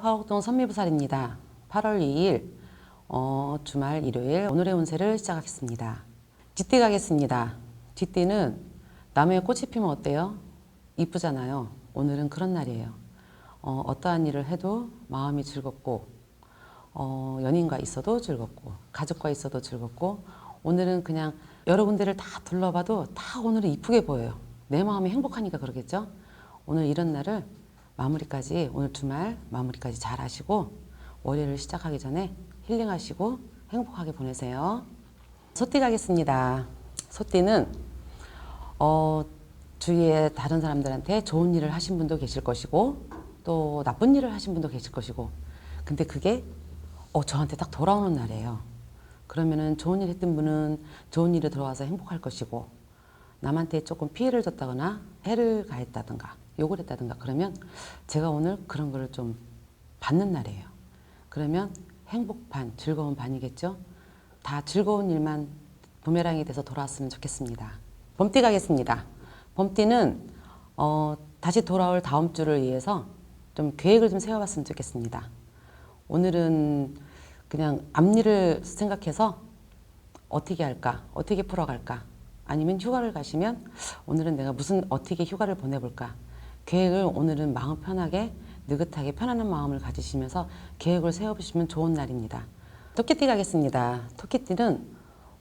화곡동 선미부살입니다. 8월 2일 어, 주말 일요일 오늘의 운세를 시작하겠습니다. 쥐띠 가겠습니다. 쥐띠는 나무에 꽃이 피면 어때요? 이쁘잖아요. 오늘은 그런 날이에요. 어, 어떠한 일을 해도 마음이 즐겁고 어, 연인과 있어도 즐겁고 가족과 있어도 즐겁고 오늘은 그냥 여러 군데를 다 둘러봐도 다 오늘은 이쁘게 보여요. 내 마음이 행복하니까 그러겠죠? 오늘 이런 날을 마무리까지 오늘 주말 마무리까지 잘 하시고 월요일을 시작하기 전에 힐링하시고 행복하게 보내세요. 소띠 가겠습니다. 소띠는 어, 주위에 다른 사람들한테 좋은 일을 하신 분도 계실 것이고 또 나쁜 일을 하신 분도 계실 것이고 근데 그게 어, 저한테 딱 돌아오는 날이에요. 그러면은 좋은 일 했던 분은 좋은 일에 들어와서 행복할 것이고 남한테 조금 피해를 줬다거나 해를 가했다든가 욕을 했다든가 그러면 제가 오늘 그런 거를 좀 받는 날이에요. 그러면 행복 반, 즐거운 반이겠죠? 다 즐거운 일만 부메랑이 돼서 돌아왔으면 좋겠습니다. 봄띠 가겠습니다. 봄띠는 어, 다시 돌아올 다음 주를 위해서 좀 계획을 좀 세워봤으면 좋겠습니다. 오늘은 그냥 앞일을 생각해서 어떻게 할까, 어떻게 풀어갈까, 아니면 휴가를 가시면 오늘은 내가 무슨 어떻게 휴가를 보내볼까 계획을 오늘은 마음 편하게 느긋하게 편안한 마음을 가지시면서 계획을 세워보시면 좋은 날입니다. 토끼띠 가겠습니다. 토끼띠는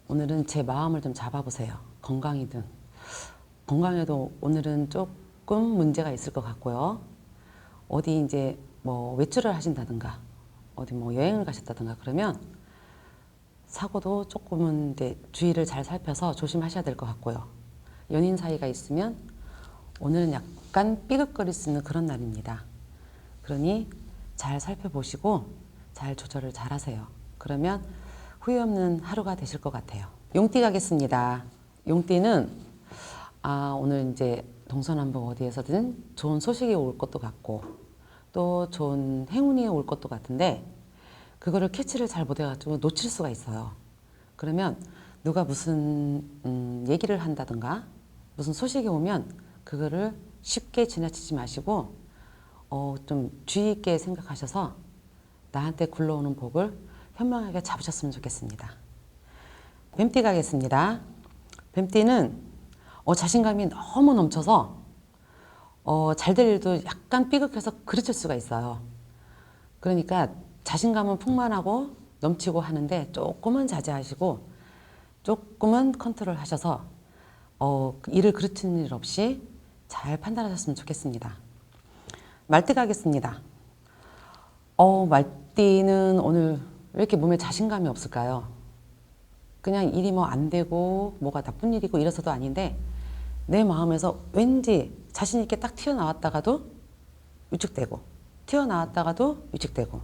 오늘은 제 마음을 좀 잡아보세요. 건강이든 건강에도 오늘은 조금 문제가 있을 것 같고요. 어디 이제 뭐 외출을 하신다든가 어디 뭐 여행을 가셨다든가 그러면 사고도 조금은 이제 주의를 잘 살펴서 조심하셔야 될 것 같고요. 연인 사이가 있으면 오늘은 약간 삐걱거릴 수 있는 그런 날입니다. 그러니 잘 살펴보시고 잘 조절을 잘 하세요. 그러면 후회 없는 하루가 되실 것 같아요. 용띠 가겠습니다. 용띠는 아, 오늘 이제 동서남북 어디에서든 좋은 소식이 올 것도 같고 또 좋은 행운이 올 것도 같은데 그거를 캐치를 잘 못해가지고 놓칠 수가 있어요. 그러면 누가 무슨 음, 얘기를 한다든가 무슨 소식이 오면 그거를 쉽게 지나치지 마시고 어, 좀 주의 있게 생각하셔서 나한테 굴러오는 복을 현명하게 잡으셨으면 좋겠습니다. 뱀띠 가겠습니다. 뱀띠는 어, 자신감이 너무 넘쳐서 어, 잘 될 일도 약간 삐걱해서 그르칠 수가 있어요. 그러니까 자신감은 풍만하고 넘치고 하는데 조금은 자제하시고 조금은 컨트롤 하셔서 어, 일을 그르치는 일 없이 잘 판단하셨으면 좋겠습니다. 말띠 가겠습니다. 어, 말띠는 오늘 왜 이렇게 몸에 자신감이 없을까요? 그냥 일이 뭐 안 되고 뭐가 나쁜 일이고 이래서도 아닌데 내 마음에서 왠지 자신 있게 딱 튀어나왔다가도 위축되고 튀어나왔다가도 위축되고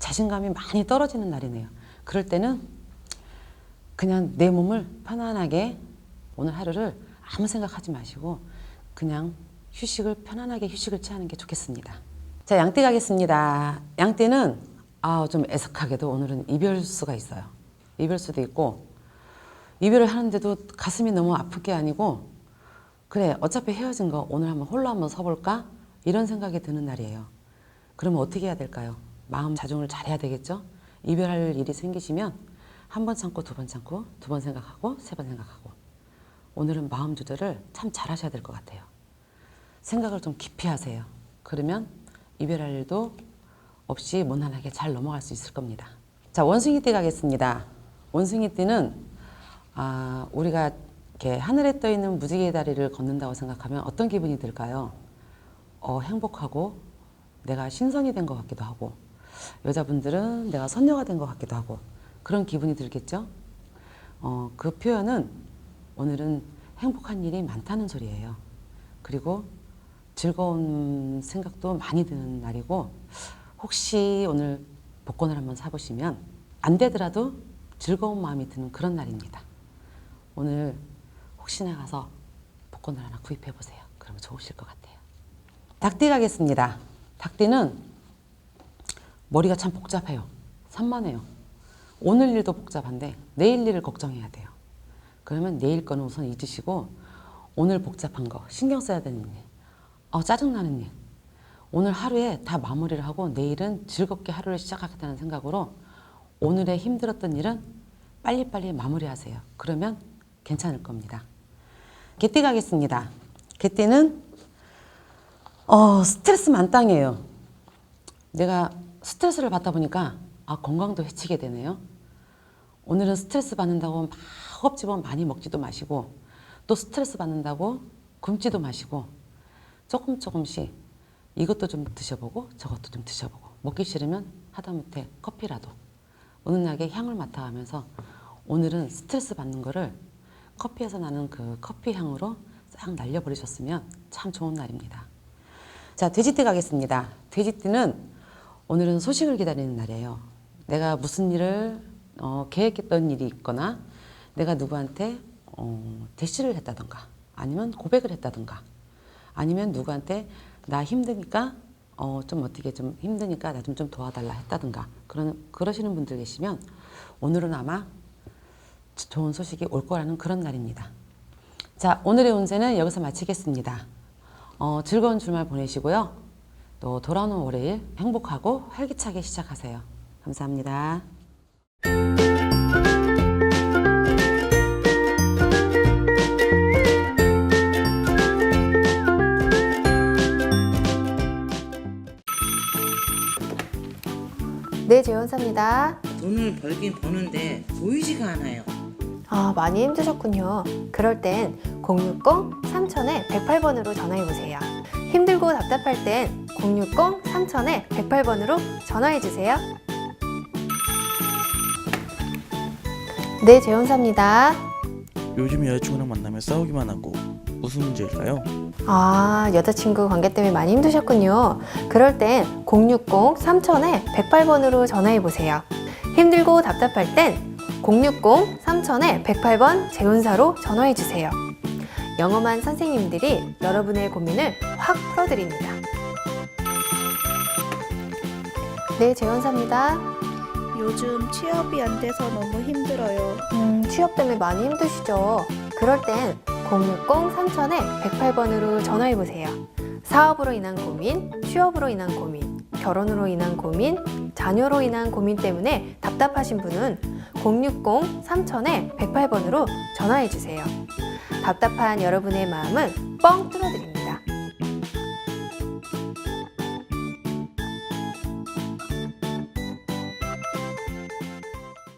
자신감이 많이 떨어지는 날이네요. 그럴 때는 그냥 내 몸을 편안하게 오늘 하루를 아무 생각하지 마시고 그냥 휴식을 편안하게 휴식을 취하는 게 좋겠습니다. 자, 양띠 가겠습니다. 양띠는 아, 좀 애석하게도 오늘은 이별수가 있어요. 이별수도 있고 이별을 하는데도 가슴이 너무 아픈 게 아니고 그래 어차피 헤어진 거 오늘 한번 홀로 한번 서볼까 이런 생각이 드는 날이에요. 그러면 어떻게 해야 될까요? 마음 자중을 잘 해야 되겠죠? 이별할 일이 생기시면 한 번 참고 두 번 참고 두 번 생각하고 세 번 생각하고 오늘은 마음 조절을 참 잘 하셔야 될 것 같아요. 생각을 좀 깊이 하세요. 그러면 이별할 일도 없이 무난하게 잘 넘어갈 수 있을 겁니다. 자, 원숭이 띠 가겠습니다. 원숭이 띠는 아, 우리가 이렇게 하늘에 떠 있는 무지개 다리를 걷는다고 생각하면 어떤 기분이 들까요? 어, 행복하고 내가 신선이 된 것 같기도 하고 여자분들은 내가 선녀가 된 것 같기도 하고 그런 기분이 들겠죠? 어, 그 표현은 오늘은 행복한 일이 많다는 소리예요. 그리고 즐거운 생각도 많이 드는 날이고 혹시 오늘 복권을 한번 사보시면 안 되더라도 즐거운 마음이 드는 그런 날입니다. 오늘 혹시나 가서 복권을 하나 구입해 보세요. 그러면 좋으실 것 같아요. 닭띠 가겠습니다. 닭띠는 머리가 참 복잡해요. 산만해요. 오늘 일도 복잡한데 내일 일을 걱정해야 돼요. 그러면 내일 거는 우선 잊으시고 오늘 복잡한 거 신경 써야 되는 일, 어, 짜증나는 일, 오늘 하루에 다 마무리를 하고 내일은 즐겁게 하루를 시작하겠다는 생각으로 오늘의 힘들었던 일은 빨리빨리 마무리하세요. 그러면 괜찮을 겁니다. 개띠 가겠습니다. 개띠는 어, 스트레스 만땅이에요. 내가 스트레스를 받다 보니까 아, 건강도 해치게 되네요. 오늘은 스트레스 받는다고 막 허겁지겁 많이 먹지도 마시고 또 스트레스 받는다고 굶지도 마시고 조금 조금씩 이것도 좀 드셔보고 저것도 좀 드셔보고 먹기 싫으면 하다못해 커피라도 은은하게 향을 맡아가면서 오늘은 스트레스 받는 거를 커피에서 나는 그 커피 향으로 싹 날려버리셨으면 참 좋은 날입니다. 자, 돼지띠 가겠습니다. 돼지띠는 오늘은 소식을 기다리는 날이에요. 내가 무슨 일을 어, 계획했던 일이 있거나 내가 누구한테 어, 대시를 했다던가 아니면 고백을 했다던가 아니면 누구한테 나 힘드니까 어, 좀 어떻게 좀 힘드니까 나 좀 좀 도와달라 했다든가 그런 그러시는 분들 계시면 오늘은 아마 좋은 소식이 올 거라는 그런 날입니다. 자, 오늘의 운세는 여기서 마치겠습니다. 어, 즐거운 주말 보내시고요. 또 돌아오는 월요일 행복하고 활기차게 시작하세요. 감사합니다. 네, 재원사입니다. 돈을 벌긴 버는데 보이지가 않아요. 아, 많이 힘드셨군요. 그럴 땐 060-3000에 108번으로 전화해보세요. 힘들고 답답할 땐 060-3000에 108번으로 전화해주세요. 네, 재원사입니다. 요즘 여자친구랑 만나면 싸우기만 하고 무슨 문제일까요? 아, 여자친구 관계 때문에 많이 힘드셨군요. 그럴 땐 060-3000에 108번으로 전화해보세요. 힘들고 답답할 땐 060-3000에 108번 재운사로 전화해주세요. 영험한 선생님들이 여러분의 고민을 확 풀어드립니다. 네, 재원사입니다. 요즘 취업이 안 돼서 너무 힘들어요. 음, 취업 때문에 많이 힘드시죠? 그럴 땐 060-3000에 108번으로 전화해보세요. 사업으로 인한 고민, 취업으로 인한 고민, 결혼으로 인한 고민, 자녀로 인한 고민 때문에 답답하신 분은 060-3000에 108번으로 전화해주세요. 답답한 여러분의 마음을 뻥 뚫어드립니다.